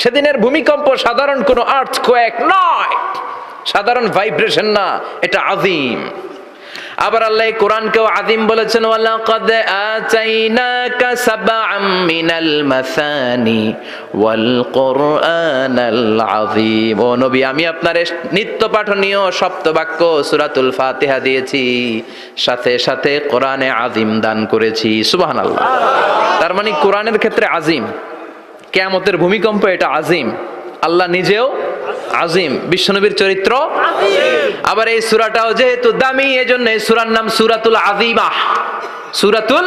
সেদিনের ভূমিকম্প সাধারণ কোনো আর্থ কোয়েক নয়। সাধারণ ভাইব্রেশন না, এটা আযীম। আবার আল্লাহ কোরআনকেও আদিম বলেছেন, ওয়ালাকাদ আতাইনাকা সাবআম মিনাল মাসানি ওয়াল কুরআনাল আযীম। ও নবী, আমি আপনার নিত্য পাঠনীয় সপ্তবাক্য সূরাতুল ফাতিহা দিয়েছি, সাথে সাথে কোরআনে আযীম দান করেছি। সুবহানাল্লাহ। তার মানে কোরআনের ক্ষেত্রে আযীম। কেয়ামতের ভূমিকম্প এটা আজিম। আল্লাহ নিজেও আজিম। বিশ্বনবীর চরিত্র আবার এই সুরাটাও যেহেতু দামি, এজন্য এই সুরার নাম সুরাতুল আজিমা সুরাতুল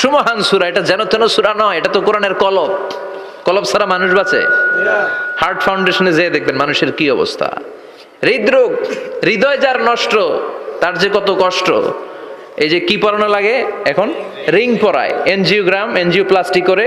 সুমহান সুরা। এটা যেন তেন সুরা নয়, এটা তো কোরআনের কলব। কলব ছাড়া মানুষ বাঁচে। হার্ট ফাউন্ডেশনে যেয়ে দেখবেন মানুষের কি অবস্থা। হৃদরোগ, হৃদয় যার নষ্ট, তার যে কত কষ্ট। এই যে কি পরানো লাগে? এখন রিং পরায়। এনজিওগ্রাম এনজিও প্লাস্টিক করে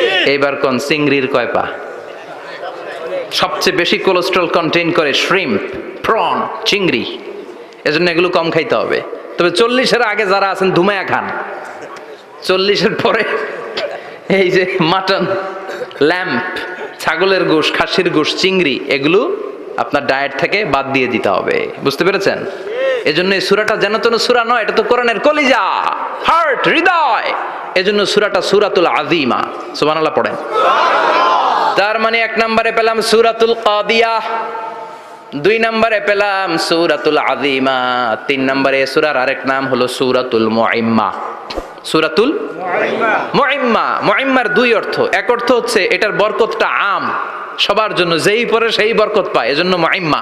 এইবার কোন চিংড়ির কয় পা? সবচেয়ে বেশি কোলেস্ট্রল কন্টেইন করে শ্রিম প্রন চিংড়ি। এজন্য এগুলো কম খাইতে হবে। তবে চল্লিশের আগে যারা আছেন, ধুমায়া খান। চল্লিশের পরে এই যে মাটন ল্যাম্প ছাগলের গোশ, খাসির গোশ, চিংড়ি, এগুলো আপনার ডায়েট থেকে বাদ দিয়ে দিতে হবে। বুঝতে পেরেছেন? এজন্য এই সুরাটা যেন তেন সুরা নয়, এটা তো কোরআনের কলিজা। হার্ট হৃদয়। এজন্য সুরাটা সুরাতুল আজিমা সুবহানাল্লাহ পড়েন। তার মানে এক নম্বরে পেলাম সুরাতুল কাদিয়া, দুই নম্বরে পেলাম সুরাতুল আজিমা তিন নম্বরে সুরার আরেক নাম হলো সুরাতুল মুআইম্মা সুরাতুল মুআইম্মা মুআইম্মার দুই অর্থ। এক অর্থ হচ্ছে এটার বরকতটা আম। সবার জন্য যেই পরে সেই বরকত পায়, এজন্য মুআইম্মা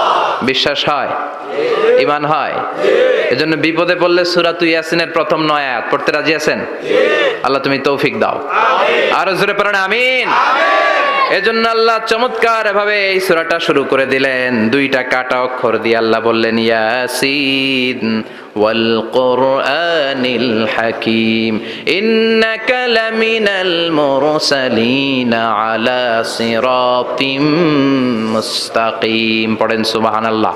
বিশ্বাস হয়? ইমান হয়? এজন্য বিপদে পড়লে সুরা তুই ইয়াসিনের প্রথম নয় আয়াত। পড়তে রাজি আছেন? আল্লাহ তুমি তৌফিক দাও। আরও জোরে পারেন আমিন। এজন্য আল্লাহ চমৎকার ভাবে এই সুরাটা শুরু করে দিলেন। দুইটা কাটা অক্ষর দিয়ে আল্লাহ বললেন, ইয়াসিন। কোরআনিল হাকিম ইন্নাকা লামিনাল মুরসালিন আলা সিরাতিম মুস্তাকিম। পড়েন সুবহানাল্লাহ।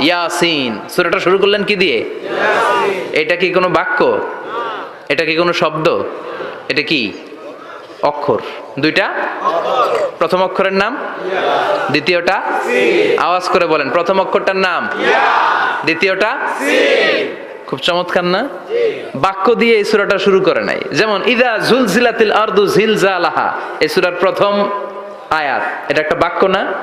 ইয়াসিন সূরাটা শুরু করলেন কি দিয়ে? এটা কি কোনো বাক্য? এটা কি কোনো শব্দ? এটা কি? অক্ষর। দুইটা? প্রথম অক্ষরের নাম? দ্বিতীয়টা? আওয়াজ করে বলেন, প্রথম অক্ষরটার নাম? দ্বিতীয়টা? খুব চমৎকার না? বাক্য দিয়ে এই সুরাটা শুরু করে নাই। যেমন, ইদা জুলজিলাতিল আরদু জিলজালাহা এই সূরার প্রথম আয়াত। এটা একটা বাক্য না?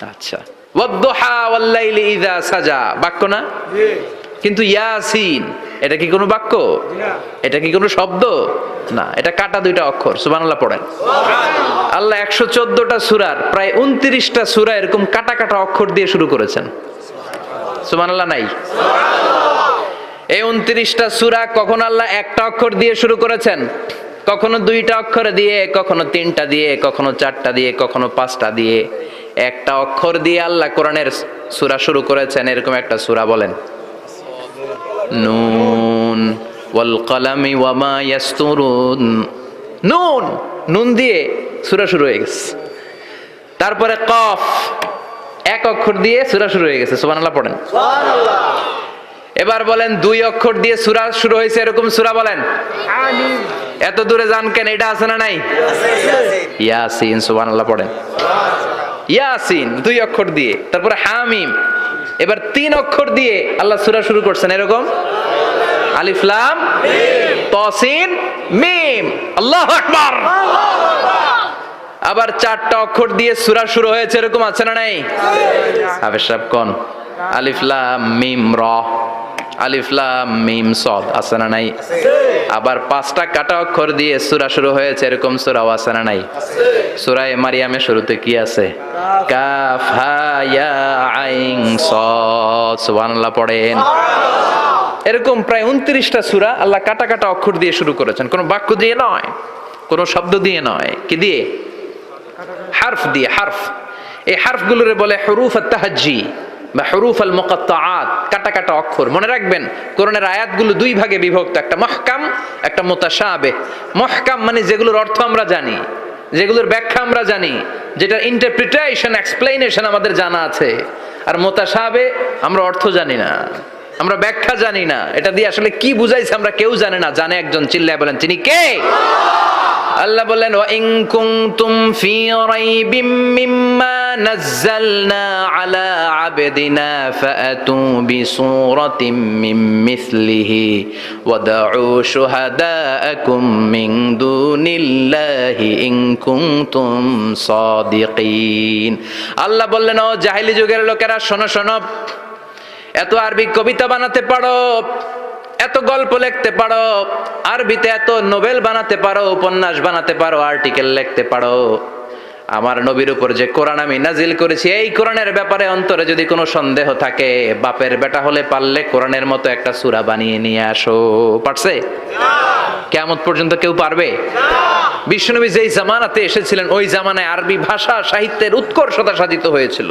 আচ্ছা। ওয়াদ্দুহা ওয়াল্লাইলি ইযা সাজা বাক্য না? কিন্তু ইয়াসিন এটা কি কোনো বাক্য? এটা কি কোনো শব্দ? না এটা কাটা দুইটা অক্ষর সুবহানাল্লাহ পড়েন। আল্লাহ একশো চোদ্দটা সুরার প্রায় উনত্রিশটা সুরা এরকম কাটা কাটা অক্ষর দিয়ে শুরু করেছেন। সুবহানাল্লাহ নাই? এই উনত্রিশটা সুরা কখন আল্লাহ একটা অক্ষর দিয়ে শুরু করেছেন? কখনো দুইটা অক্ষর দিয়ে কখনো তিনটা দিয়ে কখনো চারটা দিয়ে কখনো পাঁচটা দিয়ে। একটা অক্ষর দিয়ে আল্লাহ কোরআনের সুরা শুরু করেছেন এরকম একটা সুরা বলেন। নুন ওয়াল কলামি ওয়ামা ইয়াসতুরুন। নুন নুন দিয়ে সুরা শুরু হয়ে গেছে। তারপরে কফ এক অক্ষর দিয়ে সুরা শুরু হয়ে গেছে। সুবহানাল্লাহ পড়েন। এবার বলেন দুই অক্ষর দিয়ে সুরা শুরু হয়েছে এরকম সুরা বলেন। এত দূরে যান কেন এটা আছে না নাই? ইয়াসিন। সুবহানাল্লাহ পড়েন। ইয়াসিন দুই অক্ষর দিয়ে। তারপরে হামিম এবার তিন অক্ষর দিয়ে আল্লাহ সুরা শুরু করছেন, এরকম? আলিফলাম তসিন মিম। আল্লাহ আকবার! আবার চারটা অক্ষর দিয়ে সুরা শুরু হয়েছে, এরকম আছে না নাই? আবেশ কোন? আলিফলাম মিম, র। আলিফলাম মিম সদ আছে না নাই? আবার পাঁচটা কাটা অক্ষর দিয়ে সুরা শুরু হয়েছে, এরকম সুরাও আছে না নাই? সুরায় মারিয়ামের শুরুতে কি আছে? কাফ, হা, ইয়া, আইন সদ সুবহানাল্লাহ পড়েন। এরকম প্রায় উনত্রিশটা সুরা আল্লাহ কাটা কাটা অক্ষর দিয়ে শুরু করেছেন। কোনো বাক্য দিয়ে নয়, কোনো শব্দ দিয়ে নয়। কি দিয়ে? হার্ফ দিয়ে, হার্ফ। এই হারফগুলোরে বলে হরুফ তাহাজি বা হরুফ আল মুকাত্তাআত, কাটা কাটা অক্ষর। মনে রাখবেন, কোরআনের আয়াতগুলো দুই ভাগে বিভক্ত, একটা মহকাম, একটা মুতাশাবে মহকাম মানে যেগুলোর অর্থ আমরা জানি, যেগুলোর ব্যাখ্যা আমরা জানি যেটার ইন্টারপ্রিটেশন এক্সপ্লেনেশন আমাদের জানা আছে। আর মোতাসাবে আমরা অর্থ জানি না, আমরা ব্যাখ্যা জানি না। এটা দিয়ে আসলে কি বুঝাইছে আমরা কেউ জানে না। জানে একজন, চিল্লায় বলেন, তিনি কে? আল্লাহ বললেন ওয়া ইন কুনতুম ফি রাইবিম মিম্মা নাযালনা আলা আবদিনা ফাআতু বিসূরাতিম মিন মিসলিহি ওয়াদউ শুহাদাআকুম মিন দুনিল্লাহি ইন কুনতুম সাদিকিন। আল্লাহ বললেন, ও জাহেলি যুগের লোকেরা, শোনো শোনো, এত আরবি কবিতা বানাতে পারো এত গল্প লিখতে পারো, আরবিতে এত নোবেল বানাতে পারো, উপন্যাস বানাতে পারো, আর্টিকেল লিখতে পারো। আমার নবীর উপর যে কোরআন আমি নাজিল করেছি, এই কোরআনের ব্যাপারে অন্তরে যদি কোনো সন্দেহ থাকে, বাপের বেটা হলে পারলে কোরআনের মতো একটা সূরা বানিয়ে নিয়ে আসো। পারছে? কেমন পর্যন্ত কেউ পারবে? বিশ্বনবী যেই জামানাতে এসেছিলেন, ওই জামানায় আরবি ভাষা সাহিত্যের উৎকর্ষতা সাধিত হয়েছিল।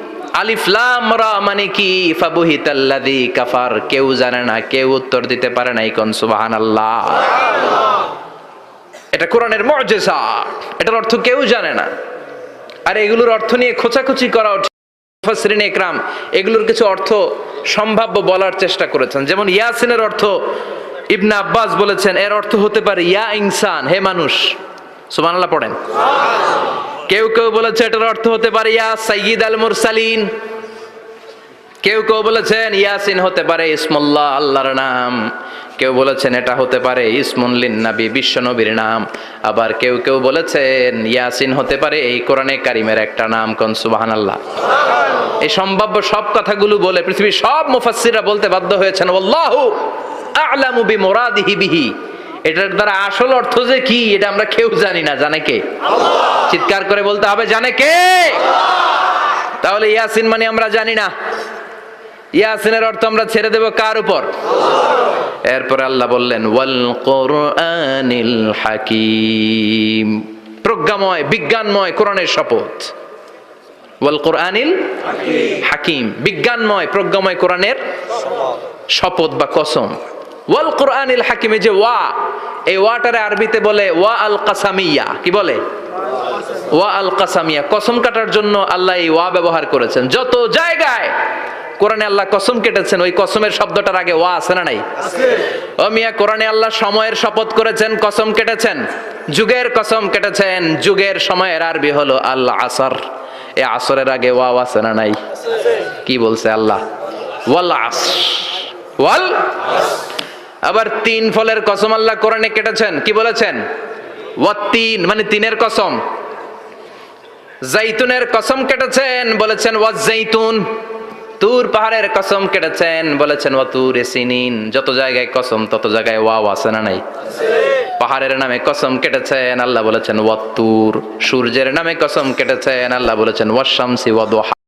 মানে কি? কাফার। কেউ জানে না, কেউ উত্তর দিতে পারে না এটা এটার অর্থ কেউ জানে না। এগুলোর অর্থ নিয়ে করা এগুলোর কিছু অর্থ সম্ভাব্য বলার চেষ্টা করেছেন। যেমন ইয়াসিনের অর্থ, ইবনা আব্বাস বলেছেন, এর অর্থ হতে পারে, ইয়া ইনসান, হে মানুষ। সুবহানাল্লাহ, পড়েন। কেউ কেউ বলেছে এটার অর্থ হতে পারে, ইয়া সাইয়্যিদ আল মুরসালিন। কেউ কেউ বলেছেন, ইয়াসিন হতে পারে ইসমুল্লাহ, আল্লাহর নাম। কেউ বলেছেন, এটা হতে পারে ইসমুল্লিন নাবি বিশ্ব নবীর নাম। আবার কেউ কেউ বলেছেন, ইয়াসিন হতে পারে এই কোরআনে কারিমের একটা নাম, কোন সুবাহান আল্লাহ এই সম্ভাব্য সব কথাগুলো বলে পৃথিবীর সব মুফাসসিররা বলতে বাধ্য হয়েছেন আল্লাহু আ'লামু বিমুরাদিহি বিহি। এটার দ্বারা আসল অর্থ যে কি এটা আমরা কেউ জানি না জানে কে? চিৎকার করে বলতে হবে জানে কে? তাহলে ইয়াসিন মানে আমরা জানি না। ইয়াসিনের অর্থ আমরা ছেড়ে দেব কার উপর? এরপরে আল্লাহ বললেন ওয়াল কোরআনিল হাকিম। প্রজ্ঞাময় বিজ্ঞানময় কোরআনের শপথ। ওয়াল কোরআনিল হাকিম। বিজ্ঞানময় প্রজ্ঞাময় কোরআনের শপথ বা কসম। ওয়াল কোরআনিল হাকিমে যে ওয়া এই ওয়াটারে আরবিতে বলে ওয়া আল কাসামিয়া। কি বলে? ওয়া আল কাসামিয়া। কসম কাটার জন্য আল্লাহ এই ওয়া ব্যবহার করেছেন। যত জায়গায় কোরআনে আল্লাহ কসম কেটেছেন ওই কসমের শব্দটার আগে ওয়া আছে না নাই? ও মিয়া কোরআনে আল্লাহ সময়ের শপথ করেছেন কসম কেটেছেন? যুগের কসম কেটেছেন যুগের সময়ের আরবি হলো আল্লাহ আসর। এ আসরের আগে ওয়াও আছে না নাই? কি বলছে আল্লাহ? ওয়াল আস ওয়াল আবার তিন ফলের কসম আল্লাহ কোরআনে কেটেছেন, কি বলেছেন? ওয়াত্তিন মানে তিনের কসম। জাইতুনের কসম কেটেছেন, বলেছেন ওয়াজ জাইতুন। তুর পাহাড়ের কসম কেটেছেন, বলেছেন ওয়া তুর সিনিন। যত জায়গায় কসম, তত জায়গায় ওয়াও আছে না নাই? পাহাড়ের নামে কসম কেটেছেন, আল্লাহ বলেছেন ওয়াত্তুর সূর্যের নামে কসম কেটেছেন, আল্লাহ বলেছেন ওয়াশামসি ওয়াদোহা